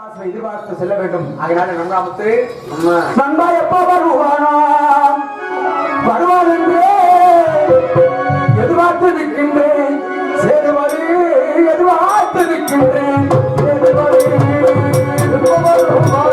எதிர்பார்த்து செல்ல வேண்டும். அதனால நன்றாமத்து அம்மா. நண்பா எப்ப வருவானா? வருவான் என்று எதிர்பார்த்து நிற்கின்றேன். சேதுவரி எதிர்பார்த்து நிற்கின்றேன். சேதுவரி எப்ப வருவான்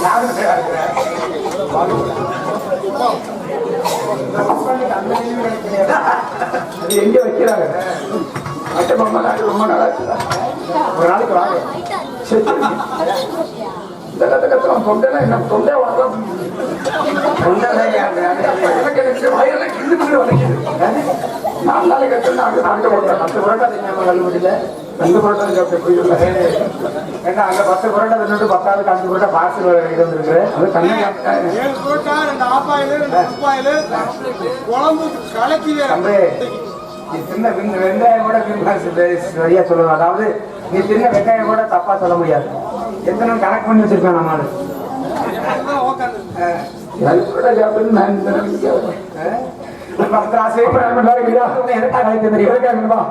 எங்க வைக்கிறாங்க மற்ற பொம்மை நாடு ரொம்ப இருக்குதா? ஒரு நாளைக்கு வாங்க. இந்த கத்த கத்துறோம் தொண்டைலாம் என்ன தொண்டை வளர்க்கலாம் எனக்கு எனக்கு வயிறெல்லாம் நாலு அங்கே நாட்டு போட்டேன் பத்து புரட்டா திங்காம கல்லுபடியில் ரெண்டு புரட்டா சாப்பிட்டு புரியல ஏன்னா அங்கே பத்து புரட்டா தின்னுட்டு பத்தாவது அஞ்சு புரட்டா பார்சல் இருந்திருக்கு அது கண்ணு ஏழு புரோட்டா ரெண்டு ஆப்பாயிலு ரெண்டு குழம்பு கலக்கி தம்பி நீ தின்ன வெங்காயம் கூட சரியா சொல்லலாம் அதாவது நீ தின்ன வெங்காயம் கூட தப்பா சொல்ல முடியாது எத்தனை கணக்கு பண்ணி வச்சிருக்கேன் நம்ம கூட நான்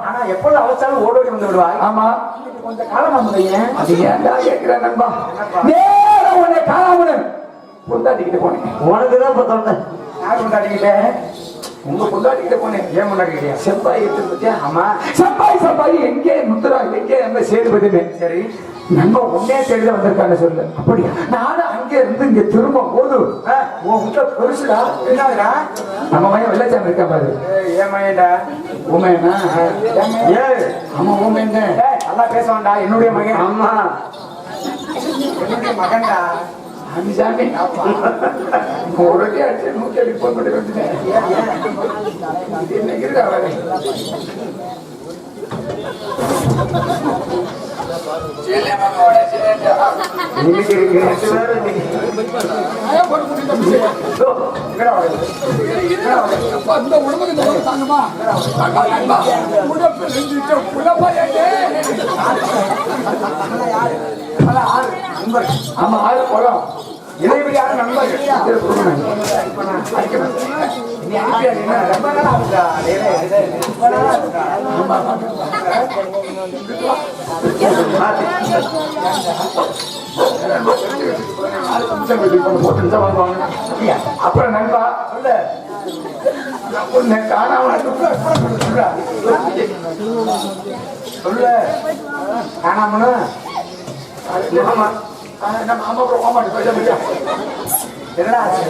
ஆனா எப்பொழுது அவசாலும் ஓடோடி வந்து விடுவாய்? ஆமா. கொஞ்ச காலம் ஏன்? அது ஏன்டா கேட்கிறேன் நண்பா? உன்னை பொண்டாட்டிக்கிட்ட போனேன். உனக்குதான் இப்ப சொன்னேன். யார் கொண்டாடிக்கிட்ட உங்க பொண்டாட்டிக்கிட்ட போனேன். ஏன் கொண்டாடிக்கிட்டியா செவ்வாய் எடுத்து ஆமா. செவ்வாய் செவ்வாய் எங்கே முத்துரா எங்கே நம்ம சேதுபதினு சரி. நம்ம உன்னே தேடி வந்திருக்காங்க சொல்லு. அப்படியா? நானும் அங்க இருந்து இங்க திரும்ப போது. வீட்டுல பெருசுடா. என்னதுடா நம்ம மையம் வெள்ளச்சாமி இருக்கா பாரு. ஏன் மகன்டா உமையனா? ஏய், ஆமா உமையன்னு ஏய், நல்லா பேச வேண்டாம் என்னுடைய மகன். ஆமா. என்னுடைய மகன்டா? சாமி சாமி ஒரு அடி அடிச்சு நூத்தி அடி போன் பண்ணி வந்துட்டேன் அந்த உடம்புக்கு இந்த உடம்பு தாங்குமா? உடம்பு நெஞ்சிட்டு உடம்பாயாச்சே. ஆமா ஆளு குளம் இணைபிரியாத நண்பர்கள். அப்புறம் நண்பா சொல்லு. உன்னை காணாம. சொல்லு. காணாமனு? ஆமா. நம்ம அம்மா அப்புறம் ஓமாட்டி பேச முடியும் என்னடா ஆச்சு?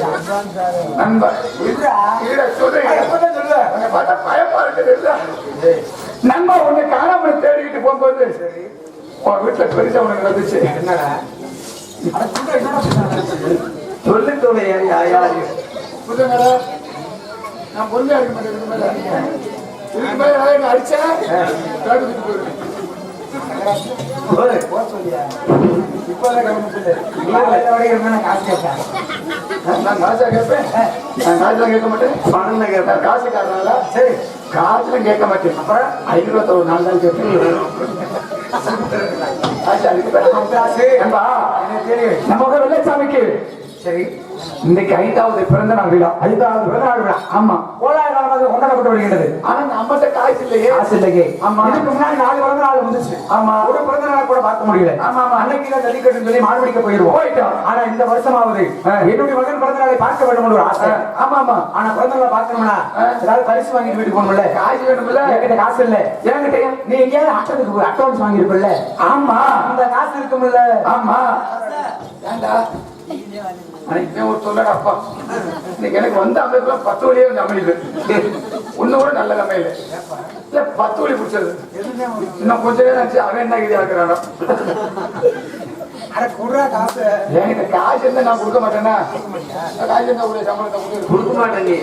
நண்பா இருடா. இல்ல சொல்றேன் ஆ, எப்பதான் சொல்லு. உன்னை பார்த்தா பயமா இருக்குது இல்ல? நண்பா உன்னை காணாம தேடிக்கிட்டு போகும்போது உன் வீட்டுல பெருசா உனக்கு வந்துச்சு என்னடா? சொல்லு? சொல்லு தோழி? நான் பொறுமையா இருக்க மாட்டேன் இதுக்கு மேல. இதுக்கு மேல யாராவது என்னை அடிச்சா தேடிக்கிட்டு போயிருவேன். இப்பதான் காசு கேட்பேன். நான் காசா கேட்பேன் நான் காசுலாம் கேட்க மாட்டேன் பணம் தான் கேட்பேன் காசுக்காரனால சரி காசுலாம் கேட்க மாட்டேன். அப்புறம் ஐநூறு ஒரு நாள் தான் கேட்பேன். நம்ம வெள்ளச்சாமிக்கு சரி. இன்னைக்கு ஐந்தாவது பிறந்த நாள் விழா. ஐந்தாவது பிறந்த நாள் விழா. ஆமா. கோலாய காலமாக கொண்டாடப்பட்டு வருகின்றது. ஆனா நம்மகிட்ட காசு இல்லையே? காசு இல்லையே. ஆமா. இதுக்கு முன்னாடி நாலு பிறந்த நாள் வந்துச்சு. ஆமா. ஒரு பிறந்த நாள் கூட பார்க்க முடியல. ஆமா, ஆமா. அன்னைக்கு தான் ஜல்லிக்கட்டுன்னு சொல்லி மாடு பிடிக்க போயிருவோம். போயிட்டோம். ஆனா இந்த வருஷமாவது. என்னுடைய மகன் பிறந்த நாளை பார்க்க வேண்டும் ஒரு ஆசை. ஆமா ஆமா. ஆனா பிறந்த நாளை பார்க்கணும்னா. ஏதாவது பரிசு வாங்கிட்டு வீட்டுக்கு போகணும்ல? காசு வேணும்ல? என்கிட்ட காசு இல்ல. என்கிட்டயா நீ எங்கேயாவது ஆட்டத்துக்கு அட்வான்ஸ் வாங்கியிருப்பல ஆமா. அந்த காசு இருக்கும்ல? ஆமா. ஏண்டா அன்னைக்கு ஒரு சொல்லடா அப்பா. இன்னைக்கு எனக்கு வந்த அமைப்புல பத்து வழியே வந்து அமையுது ஒண்ணு கூட நல்ல அமையல. இல்ல பத்து வழி பிடிச்சது. இன்னும் கொஞ்ச நேரம் ஆச்சு. அவன் என்ன இது ஆக்குறானோ? குடுறா காசு. இருந்தா நான் கொடுக்க மாட்டேன்னா? காசு இருந்தா உடைய சம்பளத்தை கொடுக்க மாட்டேன் நீ.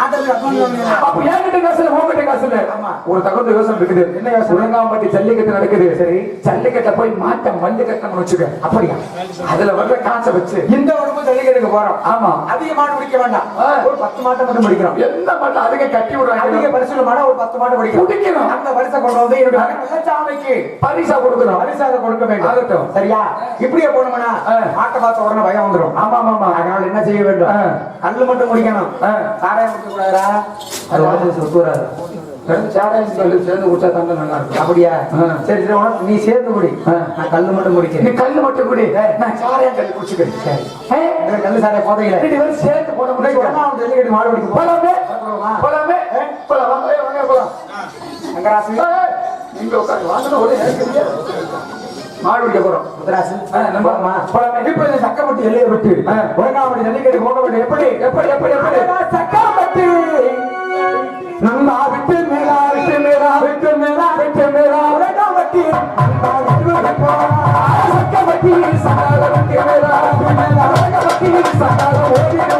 ஆட்டத்துக்கு அட்வான்ஸ் வாங்குறீங்க அப்ப என்கிட்ட காசு இல்ல? உங்ககிட்ட காசு இல்ல? ஆமா. ஒரு தகுந்த யோசனை இருக்குது. என்ன யோசனை? உலகாம்பட்டி ஜல்லிக்கட்டு நடக்குது. சரி. ஜல்லிக்கட்டை போய் கட்டணும்னு வச்சுக்க. அப்படியா? அதுல வர்ற காசை வச்சு. இந்த உடம்பு ஜல்லிக்கட்டுக்கு போறோம். ஆமா. அதிக மாடு பிடிக்க வேண்டாம். ஒரு பத்து மாட்டை மட்டும் பிடிக்கிறோம் எந்த மாட்டம் அதுக்கு கட்டி அதிக விடுறாங்க பரிசுல மாட ஒரு பத்து மாடு பிடிக்கணும். அந்த பரிசை கொண்டு வந்து என்னுடைய பரிசா கொடுக்கணும். பரிசாக கொடுக்க வேண்டும். சரியா? இப்படியே போனோம்னா ஆ. மாட்டை பார்த்த உடனே பயம் வந்துடும் ஆமா ஆமா ஆமா. அதனால என்ன செய்ய வேண்டும். கல்லு மட்டும் குடிக்கணும். சாராயம் குடிக்க கூடாதா அது உடம்பு சாராயம் கல்லு சேர்ந்து குடிச்சா தாங்க நல்லா இருக்கும். அப்படியா. சரி சரி உனக்கு நீ சேர்ந்து குடி. நான் கல்லு மட்டும் நீ குடிக்கிறேன் கல்லு மட்டும் குடி. நான் சாராயம் கல்லு குடிச்சுக்கிறேன். சரி. கல்லு சாராயம் போதையில. ரெண்டு பேரும் சேர்த்து போட முடியும் ஜல்லிக்கட்டு மாடு பிடிக்க போ. போலாமே. போலாமா? போலாமே வாங்க போலாம். உட்காந்து வாங்கின ஒரு மாடு பிடிக்க போறோம். முத்தராசு ஆ, நம்ம போலாமா? போலாமே. இப்ப இந்த சக்கரப்பட்டி எல்லையை விட்டு? ஆ. உலகாமடி ஜல்லிக்கட்டு போக வேண்டும் எப்படி எப்படி எப்படி? எப்படி சக்கரப்பட்டி நம்ம விட்டு மேலா விட்டு மேலா விட்டு மேலா விட்டு மேலா. உலகாமட்டி சக்கரப்பட்டி சகால விட்டு மேலா. மேலா உலகாமட்டி சகால ஓடிடுவோம்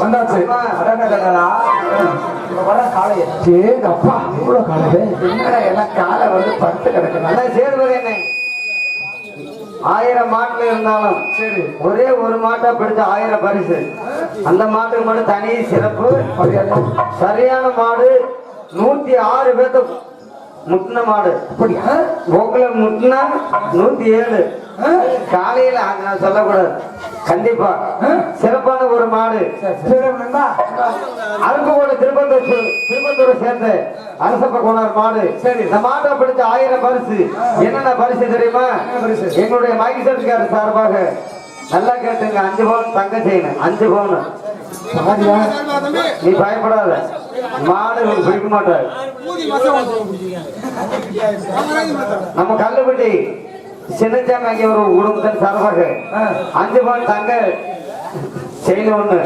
வந்தாச்சு. வர காளைய ஏங்க அப்பா இவ்வளவு காலது என்னடா எல்லாம் காலை வந்து படுத்து கிடக்கு நல்லா சேர்வது என்ன. ஆயிரம் மாட்டுல இருந்தாலும் சரி. ஒரே ஒரு மாட்டை பிடிச்ச ஆயிரம் பரிசு. அந்த மாட்டுக்கு மட்டும் தனி சிறப்பு. சரியான மாடு நூத்தி ஆறு பேர்த்த முட்டின மாடு. போக்குல முட்டினா நூத்தி ஏழு. காலையில நான் சொல்லக்கூடாது. கண்டிப்பா. சிறப்பான ஒரு மாடு. அருப்புக்கோடு திருப்பத்தூர் திருப்பத்தூரை சேர்ந்த அரசப்ப கோனார் மாடு. சரி. இந்த மாட்டை பிடிச்ச ஆயிரம் பரிசு. என்னென்ன பரிசு தெரியுமா? எங்களுடைய மைசூர்கார் சார்பாக நல்லா கேட்டுங்க அஞ்சு பவுன் தங்க செய்யணும் அஞ்சு பவுன் நீ பயப்படாத மாடு பிடிக்க மாட்டாரு நம்ம கல்லுப்பட்டி சின்னச்சாமி அங்கே ஒரு குடும்பத்தின் சார்பாக அஞ்சு பவுன் தங்க செய்யணும் ஒண்ணு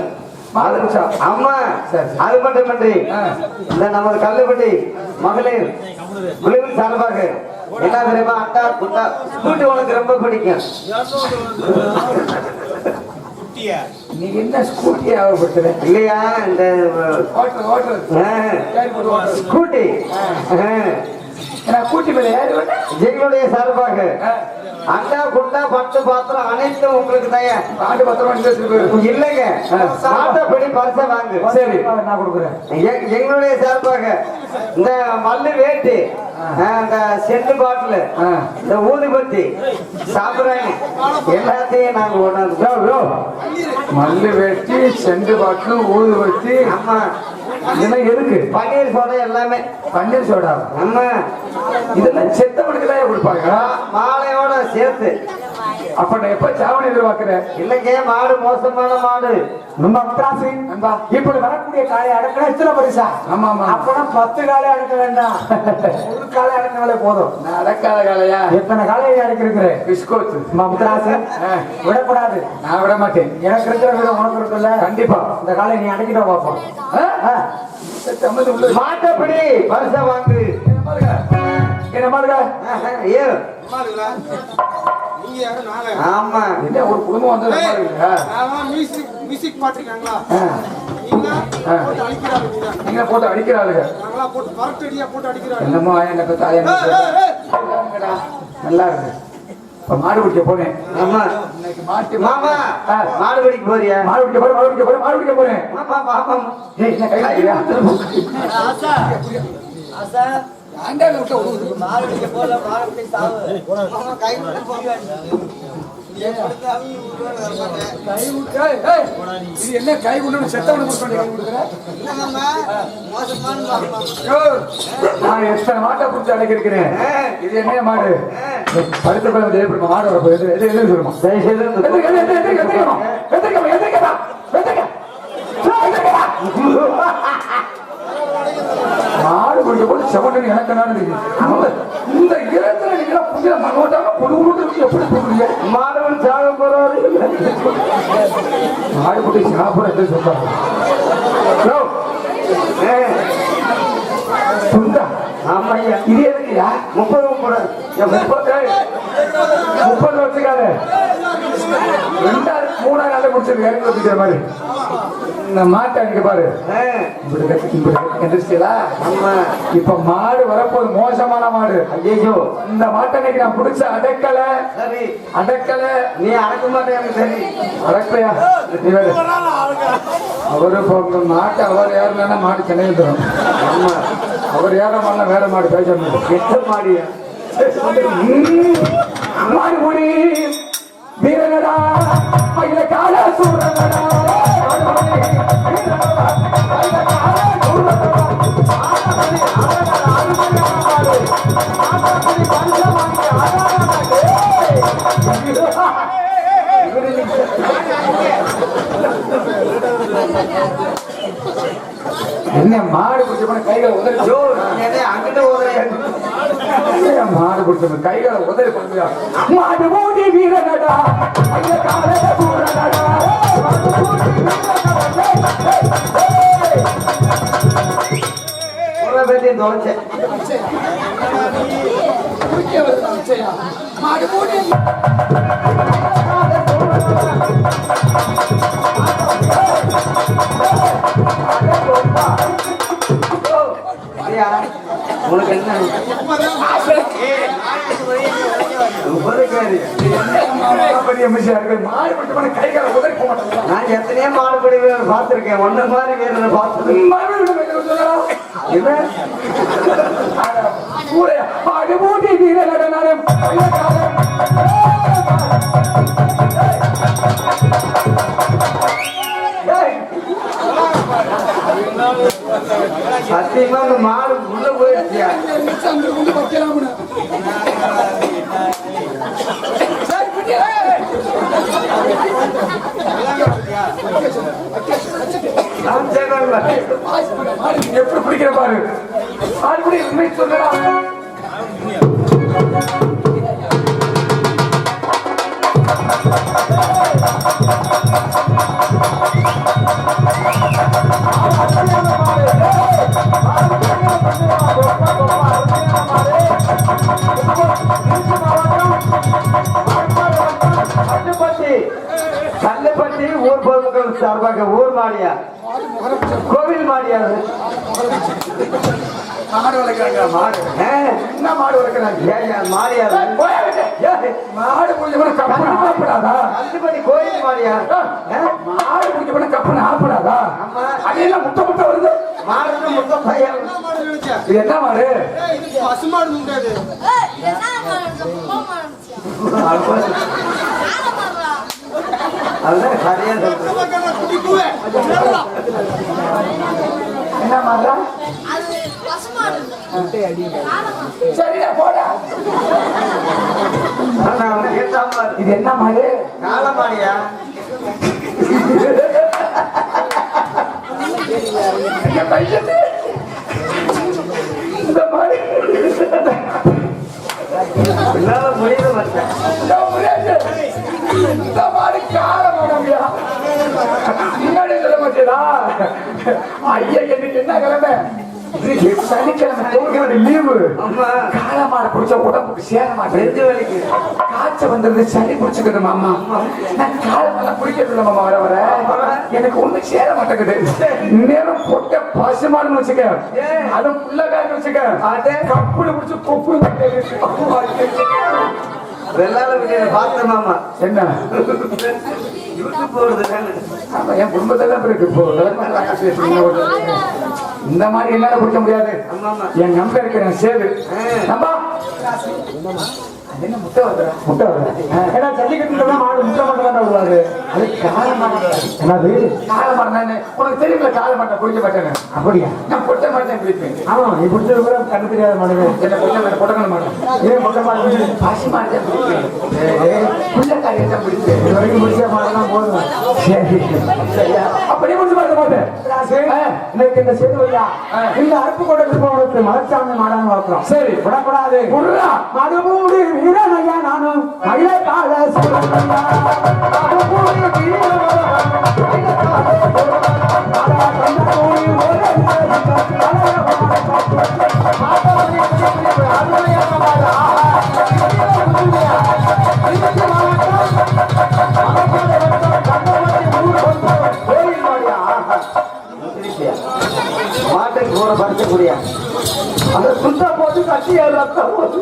மாதுளச்சா. அம்மா சரி, சரி. அது மட்டுமின்றி. இந்த நமது கல்லுப்பட்டி மகளிர் குழுவின் சார்பாக என்ன தெரியுமா அட்டா குட்டா ஸ்கூட்டி உனக்கு ரொம்ப பிடிக்கும். நீ என்ன ஸ்கூட்டி ஆகப்படுத்துற இல்லையா இந்த போட்டு ஸ்கூட்டி. கூட்டி மேல எங்களுடைய சார்பாக. அண்டா குண்டா பட்டு பாத்திரம் அனைத்தும் உங்களுக்கு தயார். ஆண்டு பத்திரமா. இல்லைங்க. மாட்டப்படி பரிசை வாங்கு. சரி. நான் கொடுக்குறேன். எங்களுடைய சார்பாக இந்த மல்லு வேட்டி ஆ, இந்த செண்டு பாட்டில். இந்த ஊதுபத்தி. சாப்பிடுறாங்க. எல்லாத்தையும் நாங்க கொண்டாந்து யோ, யோ. மல்லு வெட்டி செண்டு பாட்டு ஊது வச்சு ஆமா. இதெல்லாம் எதுக்கு? பன்னீர் சோடா எல்லாமே. பன்னீர் சோடா? ஆமா. இதெல்லாம் செத்தவனுக்கு தான் கொடுப்பாங்க? மாலையோட சேர்த்து. அப்ப நான் எப்ப சாவணி எதிர்பார்க்கிறேன்? இல்லைங்க மாடு மோசமான மாடு. நம்ம அப்ராசி நண்பா. இப்படி வரக்கூடிய காலை அடக்கினா எத்தனை பரிசா? ஆமா ஆமா. அப்பனா பத்து காலை அடக்க வேண்டாம். ஒரு காலை அடக்கினாலே போதும். நான் அடக்காத காலையா எத்தனை காலையை அடக்கிருக்கிறேன் பிஸ்கோத்து. மம்தாசு. விடக்கூடாது. நான் விட மாட்டேன். எனக்கு இருக்கிற விதம் உனக்கு இருக்குல்ல? கண்டிப்பா. இந்த காலை நீ அடக்கிட்ட பார்ப்போம். மாட்டப்படி. பரிசை வாங்கு. என்ன பாருங்க என்ன ஆமா. என்ன ஒரு குடும்பம் வந்து இருக்குங்க. மியூசிக் அடிக்கிறாங்க நீங்க போட்டு அடிக்கிறாளுங்க போட்டு பரட்டடியா போட்டு அடிக்கிறாங்க என்னமோ எனக்கு நல்லா இருக்கு இப்ப மாடு பிடிக்க போனேன் ஆமா. இன்னைக்கு மாட்டு மாமா. மாடு. பிடிக்க போறியா? மாடு பிடிக்க போறேன் மாடு பிடிக்க போறேன் மாடு பிடிக்க போறேன். மாமா மாமா ஏய், என்ன? ஆண்டாளை விட்டு உழுவுது. கை விட்டு- ஏய், ஏய், இது என்ன கை கொண்டு செத்தவனுக்கு? யோ, நான் எத்தனை மாட்டை பிடிச்சி அடைக்கிறேன் இது என்ன மாடு? படுத்த குழந்தை மாடு எது எது எது சொல்லுமா? கூட செவன் எனக்கு நான் இந்த இடத்துல நீங்க மனோட்டாம புது ஊருக்கு எப்படி போடுறீங்க மாடவன் சாக போறாரு. மாடு குட்டி சாப்பிட சொல்றாங்க இது எதுக்குயா முப்பது முப்பது. முப்பது மாதிரி இந்த மாட்டை அன்னைக்கு பாரு. எந்திரிச்சிங்களா ஆமா. இப்ப மாடு வரப்போது மோசமான மாடு. ஐயோ இந்த மாட்டை அன்னைக்கு நான் பிடிச்ச அடக்கல. சரி. அடக்கல. நீ அடக்க மாட்டே எனக்கு சரி. அடக்கலையா? அவரு இப்போ மாட்டை அவர் ஏறலன்னா மாடு சென்னையில் தரும். ஆமா. அவர் ஏற மாடல வேற மாடு பேச முடியும் எட்ட மாடியா? மாடு முடி வீரனடா மயில கால சூரனடா. என்ன மாடு போன கைகளை உதறி அங்கிட்ட ஓதுறியா ஐயா, மாடு பிடிச்ச கைகளை உதறி பண்ணுவியா மாடு மூடி வீரனடா. காலையில மாடு மூடி உனக்கு என்ன? நான் எத்தனையோ மாடுபடி பார்த்திருக்கேன். ஒன்ன மாதிரி சத்தியமா இந்த மாடு கொண்டு வைக்கலாம்னு. எப்படி பிடிக்கிற பாரு? மாடு பிடி உண்மை சொல்லடா. சார்பாக ஊர் மாடியா கோவில் மாடியா? மாடு வளர்க்குறாங்க. மாடு. என்ன மாடு வளர்க்குறாங்க? ஏய்யா, மாடியா மாடு பிடிச்ச போன கப்பன் ஆப்படாதா? கல்லுப்பட்டி கோயில் மாடியா மாடு பிடிச்ச போன கப்பன் ஆப்படாதா? ஆமா. அதெல்லாம் முட்டை முட்டை வருது. பையன் மாடு இது என்ன மாடு? அதுதான் சரியா சொல்றேன் குட்டி கூவே என்ன மாடுடா சரிடா போடா. இது என்ன மாடு காலமாடியா இந்த மாடு முடியல மாடு மாடம்யா முன்னாடி சொல்ல மாட்டேடா. ஐயா எனக்கு என்ன கிழமை? சனிக்கிழமை தூங்கினது லீவு. காலமாட பிடிச்ச உடம்புக்கு சேர மாட்டேன் காய்ச்சல் வந்தது சளி பிடிச்சுக்குது மாமா. நான் காலமெல்லாம் குடிக்கிறது மாமா வர வர. எனக்கு ஒண்ணும் சேர மாட்டேங்குது. நேரம் பொட்ட பசுமானு வச்சுக்க. அதுவும் புள்ளக்காரன்னு வச்சுக்க. அதே கப்புடு பிடிச்சு கொப்பு வெள்ளால பார்த்த மாமா. என்ன? என் ஒரு. இந்த மாதிரி என்னால குடிக்க முடியாது. என் நம்ப இருக்கிறேன் சேது. என்ன முட்டை வருதுடா முட்டை வருது ஏன்னா ஜல்லிக்கட்டுல மாடு முட்டை மட்டும் தான் வருவாரு அது கால மாடு. என்னது? கால மாடு உனக்கு தெரியுமில்ல கால மாட்டை குடிக்க மாட்டேன்னு? அப்படியா? நான் பொட்டை மாட்டேன் குடிப்பேன் ஆமா நீ குடிச்சது கூட கண்ணு தெரியாத மாடு என்ன பொட்டை மாடு பொட்டக்கண மாடு. ஏன் பொட்டை மாடு? பாசி மாடு தான் பிடிப்பேன். புள்ளக்காரி தான் பிடிப்பேன். இது வரைக்கும் முடிச்ச மாடுலாம் போதும் சரி. சரியா? அப்படியே முடிச்சு பார்க்க மாட்டேன் இன்னைக்கு இந்த செய்தி வழியா? இந்த அருப்பு கொண்டு மலச்சாமி மாடான்னு பார்க்கிறோம் சரி. விடக்கூடாது. மறுபூடி வீரனையா நானும் மயிலை கால மாட்டுக்கு கூட பறிக்கக்கூடிய அந்த சுத்த போட்டு கட்டி ரத்தம் போட்டு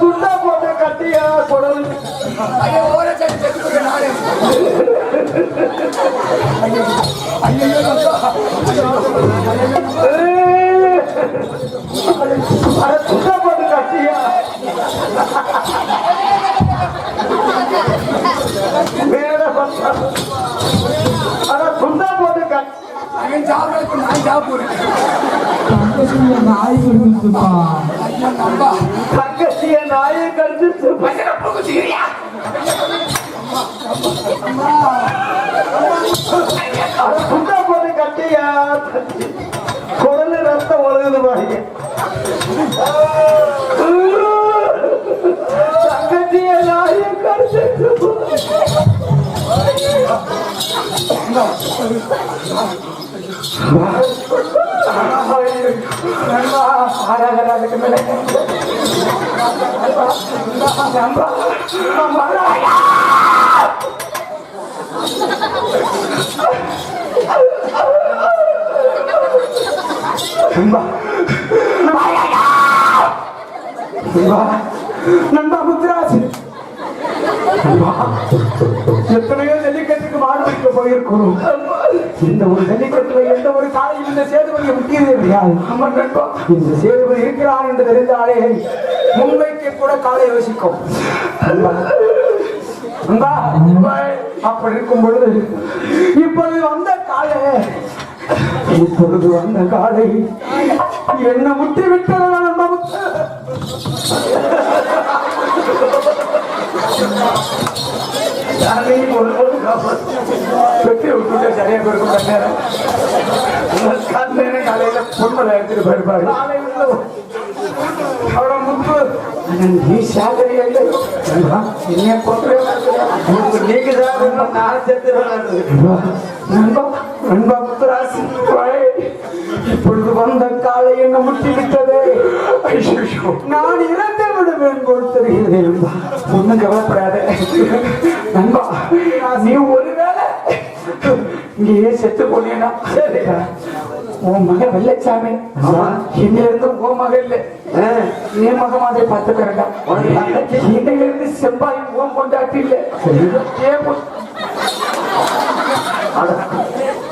துண்டா போட்டு கட்டியா குடல்? நானே. துண்டா போட்டு கட்டியா? மேல பத்தா. அத துண்டா போட்டு கட்டி நான் சாப்பிடுறேன். ஐயா, நம்பா. தங்கச்சிய நாயை கடிச்சிருப்பா பையனை நாய் கடிச்சிருப்பா அது குண்டா கட்டியா? குரல் ரத்தம் ஒழுகுது பாருங்க தங்கச்சிய நாய கடிச்சு நண்பா ஆறாக நண்பா நண்பா முத்துராஜ் எத்தனையோ ஜல்லிக்கட்டுக்கு மாடு வைக்க போயிருக்கிறோம். இந்த ஒரு ஜல்லிக்கட்டுல எந்த ஒரு காலையில் இந்த சேதுபதியை முக்கியது இல்லையா இந்த சேதுபதி இருக்கிறார் என்று தெரிந்தாலே மும்பைக்கு கூட காலை யோசிக்கும். அப்படி இருக்கும் பொழுது இப்பொழுது வந்த காலை இப்பொழுது வந்த காலை என்ன முட்டி விட்டது நண்பா பெட்டி விட்டுட்டு சரியா போயிருக்கும் நேரம் காலையில பொன்மலை எடுத்துட்டு போயிருப்பாரு அவட முத்து நீ சாகரி என்னைய கொன்றே நீங்க தான் நான் செத்து நண்பா நண்பா முத்துராசி வந்த காலை என்ன முட்டி விட்டதே நான் இறந்து விடுவேன் நண்பா ஒண்ணும் கவலைப்படாத. நண்பா நீ ஒருவேளை இங்கேயே செத்து போனீங்கன்னா உன் மகன் வெள்ளச்சாமி. இன்ன இருந்து உன் மகன் இல்லை. நீ மக மாதிரி பார்த்துக்கிறா இன்னையில இருந்து செம்பாய் உன் கொண்டாட்டி இல்லை.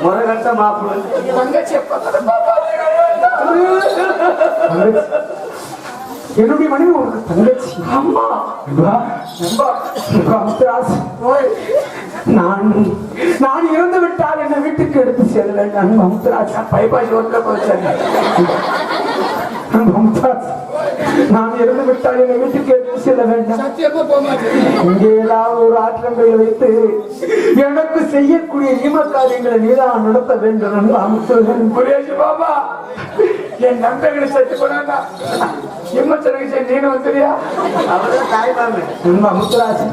முறைகட்ட மாப்பிள்ளை. தங்கச்சி என்னுடைய மனைவி உனக்கு தங்கச்சி. அம்மா. நான் நான் இறந்து விட்டால் என்னை வீட்டுக்கு எடுத்து செல்ல. நண்பா முத்துராஜ் பைபாஸ் ரோட்ல போச்சாங்க நண்பா முத்துராஜ் நான் இறந்து விட்டால் என்னை வீட்டுக்கு எடுத்து செல்ல வேண்டாம். சத்தியமா போக மாட்டேன். இங்கே ஏதாவது ஒரு ஆற்றங்களை வைத்து எனக்கு செய்யக்கூடிய ஈம காரியங்களை நீதான் நடத்த வேண்டும் நண்பா முத்துராஜ் குரேஷ் பாபா என் நண்பர்களை செத்து போனா இம்மச்சனுக்கு நீனு வந்துறியா அவர்தான் தாய்மாமே நண்பா முத்துராஜ்.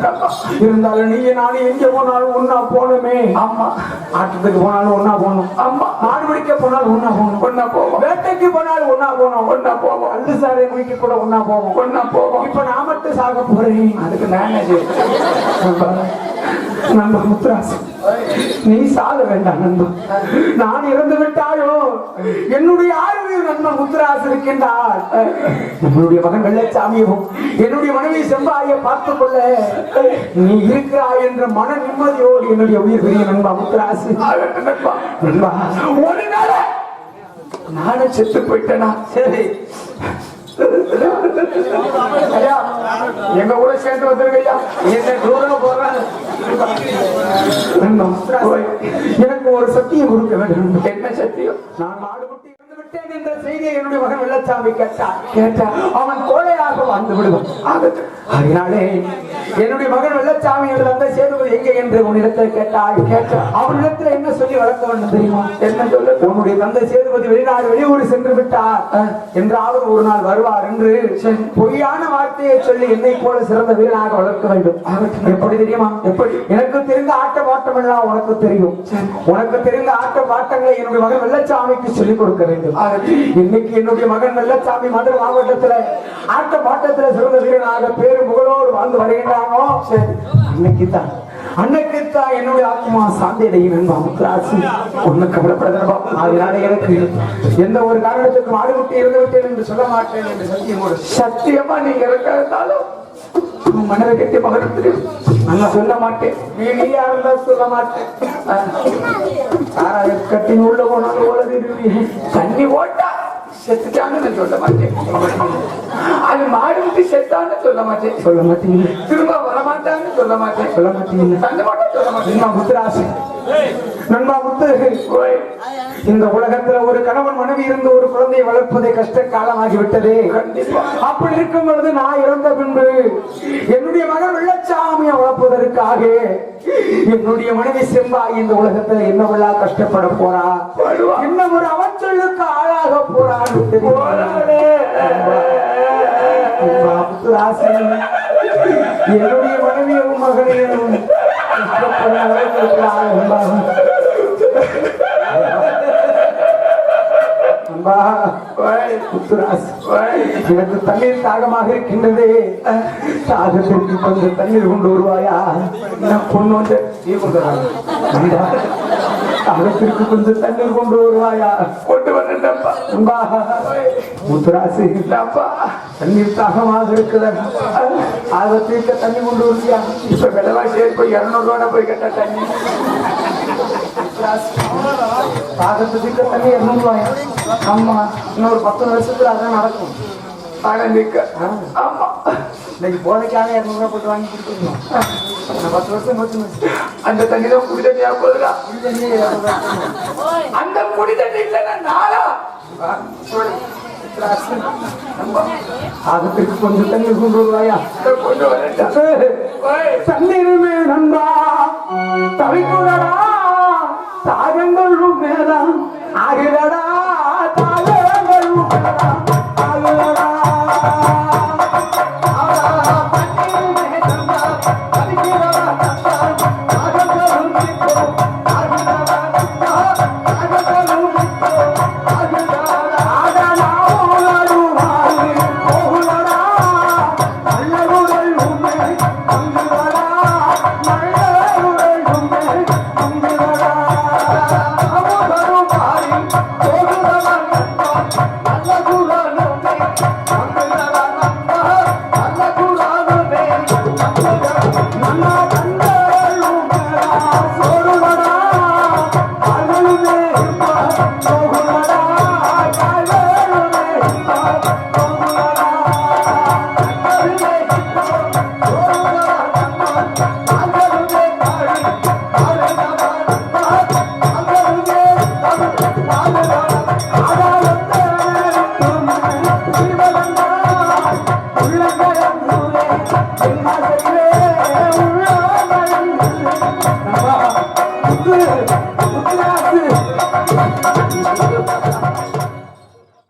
இருந்தாலும் நீங்க நானும் எங்க போனாலும் ஒன்னா போனோமே ஆமா ஆட்டத்துக்கு போனாலும் ஒன்னா போகணும். ஆமா மாடு பிடிக்க போனாலும் ஒன்னா போகணும். ஒன்னா போவோம். வேட்டைக்கு போனாலும் ஒன்னா போனோம் ஒன்னா போவோம். கல்லு சாரை குடிக்க கூட ஒன்னா போவோம். ஒன்னா போவோம். இப்ப நான் மட்டும் சாக போறேன். அதுக்கு நண்பா, நண்பா முத்துராஜ் நீ சாக வேண்டாம் நண்பா. நான் இறந்து விட்டாயோ? என்னுடைய ஆயுள் நண்பன் முத்துராஜ் இருக்கின்றார். நம்மளுடைய மகன் வெள்ளச்சாமியும் என்னுடைய மனைவி செம்பாயை பார்த்துக் கொள்ள நீ இருக்கிறாய் என்ற மன நிம்மதியோடு என்னுடைய உயிர் பெரிய நண்பா நண்பா. நண்பா. ஒரு நாள் நானும் செத்து போயிட்டேனா? சரி. ஐயா எங்க கூட சேர்ந்து வந்துருங்க ஐயா என்ன தூரம் போறாங்க எனக்கு ஒரு சத்தியம் கொடுக்க வேண்டும். என்ன சத்தியம்? நான் மாடு விட்டேன் என்ற செய்தியை என்னுடைய மகன் வெள்ளச்சாமி கேட்டான் கேட்டான் அவன் கோழையாக வாழ்ந்து விடுவான். அதனாலே என்னுடைய மகன் வெள்ளச்சாமி என்று தந்தை சேதுபதி எங்கே என்று உன்னிடத்தை கேட்டாய். கேட்டான் அவனிடத்தில் என்ன சொல்லி வளர்க்க வேண்டும் தெரியுமா? என்ன சொல்ல? உன்னுடைய தந்தை சேதுபதி வெளிநாடு வெளியூர் சென்று விட்டார். என்றாவது ஒரு நாள் வருவார் என்று பொய்யான வார்த்தையை சொல்லி என்னை போல சிறந்த வீரனாக வளர்க்க வேண்டும். எப்படி தெரியுமா? எப்படி? எனக்கு தெரிந்த ஆட்ட பாட்டம் எல்லாம் உனக்கு தெரியும். உனக்கு தெரிந்த ஆட்ட பாட்டங்களை என்னுடைய மகன் வெள்ளச்சாமிக்கு சொல்லிக் கொடுக்க வேண்டும். இன்னைக்கு என்னுடைய மகன் வெள்ளச்சாமி மதுரை மாவட்டத்துல ஆட்ட பாட்டத்துல சிறந்த வீரனாக பேரு புகழோடு வாழ்ந்து வருகின்றானோ? சரி இன்னைக்கு தான் அன்னைக்குத்தான் என்னுடைய ஆத்மா சாந்தி அடையும் என்பா முத்துராசி. ஒண்ணு கவலைப்படாதப்பா அதனால எனக்கு எந்த ஒரு காரணத்துக்கும் ஆடுபட்டு இருந்து விட்டேன் என்று சொல்ல மாட்டேன் என்று சத்தியம் சத்தியமா நீங்க இருக்கிறதாலும் மனதை கட்டி மகன் நல்லா சொல்ல மாட்டேன். நீ நீயா சொல்ல மாட்டேன். கட்டின் உள்ள போனாலும் உலகிருவி தண்ணி ஓட்டா செத்துட்டான்னு நான் சொல்ல மாட்டேன். அது மாடு விட்டு செத்தான்னு சொல்ல மாட்டேன். சொல்ல மாட்டீங்க திரும்ப வரமாட்டான்னு சொல்ல மாட்டேன். சொல்ல மாட்டீங்க தங்க மாட்டேன் சொல்ல மாட்டேன். முத்துராசு. நண்பா முத்து. ஓய், இந்த உலகத்துல ஒரு கணவன் மனைவி இருந்து ஒரு குழந்தையை வளர்ப்பதே கஷ்ட காலமாகி விட்டது கண்டிப்பா. அப்படி இருக்கும் பொழுது நான் இறந்த பின்பு என்னுடைய மகன் வெள்ளச்சாமியை வளர்ப்பதற்காக என்னுடைய மனைவி செம்பாய் இந்த உலகத்துல என்னவெல்லாம் கஷ்டப்பட போறா. என்ன ஒரு அவச்சொல்லுக்கு ஆளாக போறான்னு என்னுடைய மனைவியும் மகனையும் கஷ்டப்பட அன்பா எனக்கு தண்ணீர் தாகமாக இருக்கின்றது. தாகத்திற்கு கொஞ்சம் தண்ணீர் கொண்டு வருவாயா? நான் பொண்ணு வந்து? நீ கொண்டு தாகத்திற்கு கொஞ்சம் தண்ணீர் கொண்டு வருவாயா? கொண்டு வந்துட்டப்பா அன்பா முத்துராசு அப்பா தண்ணீர் தாகமாக இருக்குதா. ஆகத்திற்கு தண்ணி கொண்டு வருவியா? இப்ப விலைவாசி போய் இருநூறு ரூபா போய் கேட்டா தண்ணி. தாகத்துக்கு தண்ணி இரநூறுவாயா ஆமா இன்னொரு பத்து வருஷத்துல அதான் நடக்கும் ஆனா நிக்க ஆமா இன்னைக்கு போதைக்காக இரநூறுவா போட்டு வாங்கி கொடுத்துருந்தோம் நான் பத்து வருஷம் போச்சு அந்த தண்ணி தான் குடி தண்ணியா போகுதுடா அந்த குடி தண்ணி இல்லைன்னா நாளா ஆகத்திற்கு கொஞ்சம் தண்ணீர் கொண்டு வருவாயா? இதை கொண்டு வரட்டா ஓய், தண்ணீருமே நண்பா தவிக்குடடா தாகங்களும் மேலாம் ஆகிடடா